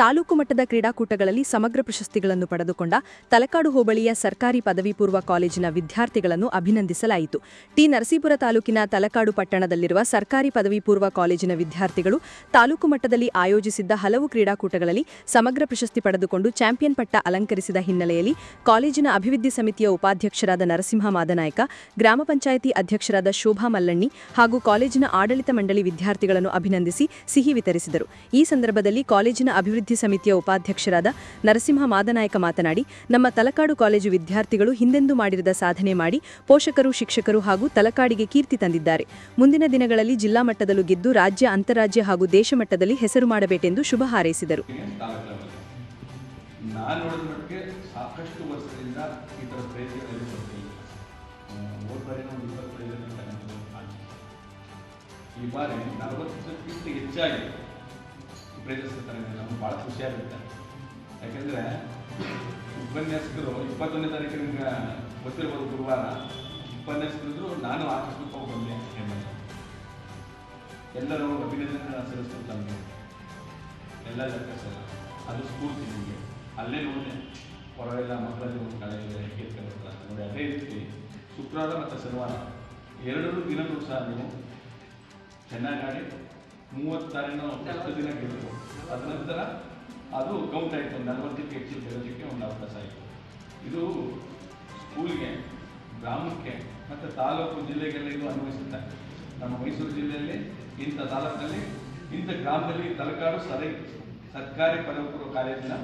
ತಾಲೂಕು ಮಟ್ಟದ ಕ್ರೀಡಾಕೂಟಗಳಲ್ಲಿ ಸಮಗ್ರ ಪ್ರಶಸ್ತಿಗಳನ್ನು ಪಡೆದುಕೊಂಡ ತಲಕಾಡು ಹೋಬಳಿಯ ಸರ್ಕಾರಿ ಪದವಿ ಪೂರ್ವ ಕಾಲೇಜಿನ ವಿದ್ಯಾರ್ಥಿಗಳನ್ನು ಅಭಿನಂದಿಸಲಾಯಿತು. ಟಿ. ನರಸೀಪುರ ತಾಲೂಕಿನ ತಲಕಾಡು ಪಟ್ಟಣದಲ್ಲಿರುವ ಸರ್ಕಾರಿ ಪದವಿ ಪೂರ್ವ ಕಾಲೇಜಿನ ವಿದ್ಯಾರ್ಥಿಗಳು ತಾಲೂಕು ಮಟ್ಟದಲ್ಲಿ ಆಯೋಜಿಸಿದ್ದ ಹಲವು ಕ್ರೀಡಾಕೂಟಗಳಲ್ಲಿ ಸಮಗ್ರ ಪ್ರಶಸ್ತಿ ಪಡೆದುಕೊಂಡು ಚಾಂಪಿಯನ್ ಪಟ್ಟ ಅಲಂಕರಿಸಿದ ಹಿನ್ನೆಲೆಯಲ್ಲಿ ಕಾಲೇಜಿನ ಅಭಿವೃದ್ಧಿ ಸಮಿತಿಯ ಉಪಾಧ್ಯಕ್ಷರಾದ ನರಸಿಂಹ ಮಾದನಾಯಕ, ಗ್ರಾಮ ಪಂಚಾಯಿತಿ ಅಧ್ಯಕ್ಷರಾದ ಶೋಭಾ ಮಲ್ಲಣ್ಣಿ ಹಾಗೂ ಕಾಲೇಜಿನ ಆಡಳಿತ ಮಂಡಳಿ ವಿದ್ಯಾರ್ಥಿಗಳನ್ನು ಅಭಿನಂದಿಸಿ ಸಿಹಿ ವಿತರಿಸಿದರು. ಈ ಸಂದರ್ಭದಲ್ಲಿ ಕಾಲೇಜಿನ ಅಭಿವೃದ್ಧಿ ಸಮಿತಿಯ ಉಪಾಧ್ಯಕ್ಷರಾದ ನರಸಿಂಹ ಮಾದನಾಯಕ ಮಾತನಾಡಿ, ನಮ್ಮ ತಲಕಾಡು ಕಾಲೇಜು ವಿದ್ಯಾರ್ಥಿಗಳು ಹಿಂದೆಂದೂ ಮಾಡಿರದ ಸಾಧನೆ ಮಾಡಿ ಪೋಷಕರು, ಶಿಕ್ಷಕರು ಹಾಗೂ ತಲಕಾಡಿಗೆ ಕೀರ್ತಿ ತಂದಿದ್ದಾರೆ. ಮುಂದಿನ ದಿನಗಳಲ್ಲಿ ಜಿಲ್ಲಾ ಮಟ್ಟದಲ್ಲೂ ಗೆದ್ದು ರಾಜ್ಯ, ಅಂತಾರಾಜ್ಯ ಹಾಗೂ ದೇಶ ಮಟ್ಟದಲ್ಲಿ ಹೆಸರು ಮಾಡಬೇಕೆಂದು ಶುಭ ಹಾರೈಸಿದರು. ಈ ಬಾರಿ ನಲವತ್ತಕ್ಕಿಂತ ಹೆಚ್ಚಾಗಿ ತಗೊಂಡಿಲ್ಲ ನಮ್ಗೆ ಭಾಳ ಖುಷಿಯಾಗುತ್ತೆ. ಯಾಕೆಂದರೆ ಉಪನ್ಯಾಸಕರು ಇಪ್ಪತ್ತೊಂದನೇ ತಾರೀಕು ನಿಮ್ಗೆ ಗೊತ್ತಿರ್ಬೋದು ಗುರುವಾರ. ಉಪನ್ಯಾಸಕರಿದ್ರು, ನಾನು ಆಕಸ್ಮಿಕವಾಗಿ ಬಂದೆ. ಹೆಮ್ಮೆ ಎಲ್ಲರೂ ಅಭಿನಂದನೆ ಸಲ್ಲಿಸ್ತಾರೆ ಎಲ್ಲ ಲೆಕ್ಕಸಲ್ಲ ಅದು ಸ್ಫೂರ್ತಿ ನಿಮಗೆ. ಅಲ್ಲೇ ನೋಡಿದೆ. ಹೊರಗೆಲ್ಲ ಮಕ್ಕಳಲ್ಲಿ ಒಂದು ಕಳೆಯಿದೆ ಕೇಳ್ತಾರೆ ನೋಡಿ, ಅದೇ ರೀತಿ ಶುಕ್ರವಾರ ಮತ್ತು ಶನಿವಾರ. ಎರಡೂ ದಿನಗಳು ಸಹ ನೀವು ಚೆನ್ನಾಗಿ ಆಡಿ ಎಷ್ಟು ದಿನ ಗೆದ್ದು ಅದ ನಂತರ ಅದು ಕೌಂಟ್ ಆಯಿತು ನಲವತ್ತಕ್ಕೆ ಹೆಚ್ಚು ಗೆಲ್ಲೋದಕ್ಕೆ ಒಂದು ಅವಕಾಶ ಆಯಿತು. ಇದು ಸ್ಕೂಲ್ಗೆ, ಗ್ರಾಮಕ್ಕೆ ಮತ್ತು ತಾಲೂಕು ಜಿಲ್ಲೆಗೆಲ್ಲ ಇದು ಅನ್ವಯಿಸುತ್ತೆ. ನಮ್ಮ ಮೈಸೂರು ಜಿಲ್ಲೆಯಲ್ಲಿ ಇಂಥ ತಾಲೂಕಲ್ಲಿ, ಇಂಥ ಗ್ರಾಮದಲ್ಲಿ ತಲಕಾಡು ಸರಿ, ಸರ್ಕಾರಿ ಪದವಿ ಪೂರ್ವ ಕಾಲೇಜಿನ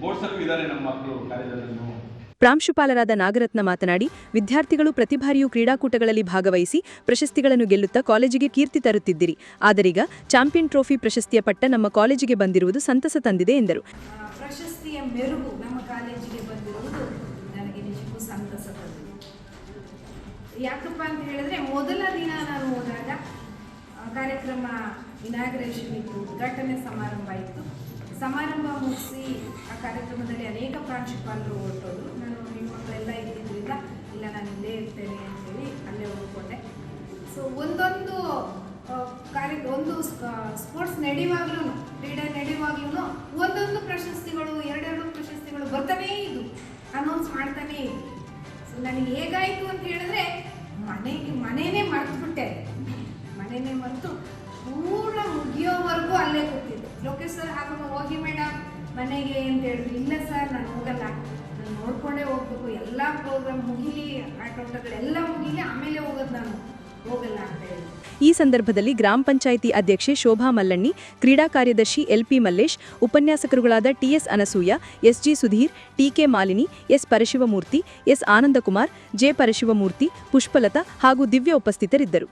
ಬೋರ್ಡ್ಸಲ್ಲೂ ಇದ್ದಾರೆ ನಮ್ಮ ಮಕ್ಕಳು ಕಾಲೇಜಲ್ಲಿ ಪ್ರಾಂಶುಪಾಲರಾದ ನಾಗರತ್ನ ಮಾತನಾಡಿ, ವಿದ್ಯಾರ್ಥಿಗಳು ಪ್ರತಿ ಬಾರಿಯೂ ಕ್ರೀಡಾಕೂಟಗಳಲ್ಲಿ ಭಾಗವಹಿಸಿ ಪ್ರಶಸ್ತಿಗಳನ್ನು ಗೆಲ್ಲುತ್ತಾ ಕಾಲೇಜಿಗೆ ಕೀರ್ತಿ ತರುತ್ತಿದ್ದಿರಿ. ಆದರೀಗ ಚಾಂಪಿಯನ್ ಟ್ರೋಫಿ ಪ್ರಶಸ್ತಿಯ ಪಟ್ಟ ನಮ್ಮ ಕಾಲೇಜಿಗೆ ಬಂದಿರುವುದು ಸಂತಸ ತಂದಿದೆ ಎಂದರು. ಪ್ರಶಸ್ತಿಯ ಮೆರುಗು ನಮ್ಮ ಕಾಲೇಜಿಗೆ ಬಂದಿರುವುದು ನನಗೆ ನಿಜಕ್ಕೂ ಸಂತಸ ತಂದಿದೆ. ಯಾಕಪ್ಪ ಅಂತ ಹೇಳಿದ್ರೆ, ಮೊದಲ ದಿನ ನಾನು ಹೋದಾಗ ಕಾರ್ಯಕ್ರಮ ಇನಾಗ್ರೇಷನ್ ಇತ್ತು ಉದ್ಘಾಟನೆ ಸಮಾರಂಭ ಇತ್ತು. ಸಮಾರಂಭ ಮುಗಿಸಿ ಆ ಕಾರ್ಯಕ್ರಮದಲ್ಲಿ ಅನೇಕ ಪ್ರಾಂಶುಪಾಲರು ಹೊರಟೋದು ನಾನು ಹೆಣ್ಮಕ್ಳೆಲ್ಲ ಇದ್ದಿದ್ದರಿಂದ ಇಲ್ಲ, ನಾನು ಇಲ್ಲೇ ಇರ್ತೇನೆ ಅಂತೇಳಿ ಅಲ್ಲೇ ಹೋಗ್ಕೊಂಡೆ. ಸೊ ಒಂದೊಂದು ಕಾರ್ಯ, ಒಂದು ಸ್ಪೋರ್ಟ್ಸ್ ನಡೆಯುವಾಗ್ಲೂ, ಕ್ರೀಡೆ ನಡೆಯುವಾಗ್ಲೂ ಒಂದೊಂದು ಪ್ರಶಸ್ತಿಗಳು, ಎರಡೆರಡು ಪ್ರಶಸ್ತಿಗಳು ಬರ್ತಾನೇ ಇದು ಅನೌನ್ಸ್ ಮಾಡ್ತಾನೇ ಸೊ ನನಗೆ ಹೇಗಾಯಿತು ಅಂತ ಹೇಳಿದ್ರೆ ಮನೆಗೆ ಮನೇನೇ ಮರೆತುಬಿಟ್ಟೆ. ಮನೇನೇ ಮರೆತು ಲೋಕೇಶ್ ಸರ್ ಹಾಕೊಂಡು ಹೋಗಿ ಮೇಡಮ್ ಮನೆಗೆ ಅಂತ ಹೇಳಿದ್ರು. ಇಲ್ಲ ಸರ್, ನಾನು ಹೋಗಲ್ಲ. ನಾನು ನೋಡ್ಕೊಂಡೇ ಹೋಗ್ಬೇಕು. ಎಲ್ಲ ಪ್ರೋಗ್ರಾಮ್ ಮುಗಿಲಿ, ಆಟೋಟಗಳೆಲ್ಲ ಮುಗಿಲಿ, ಆಮೇಲೆ ಹೋಗೋದು ನಾನು. ಹೋಗಲ್ಲ ಅಂತ ಹೇಳಿ ಈ ಸಂದರ್ಭದಲ್ಲಿ ಗ್ರಾಮ ಪಂಚಾಯಿತಿ ಅಧ್ಯಕ್ಷೆ ಶೋಭಾ ಮಲ್ಲಣ್ಣಿ, ಕ್ರೀಡಾ ಕಾರ್ಯದರ್ಶಿ L P Mallesh, ಉಪನ್ಯಾಸಕರುಗಳಾದ T S Anasuya, S G Sudhir, T K Malini, S. Parashivamurthy, S. Anandkumar, J. Parashivamurthy, Pushpalatha ಹಾಗೂ ದಿವ್ಯ ಉಪಸ್ಥಿತರಿದ್ದರು.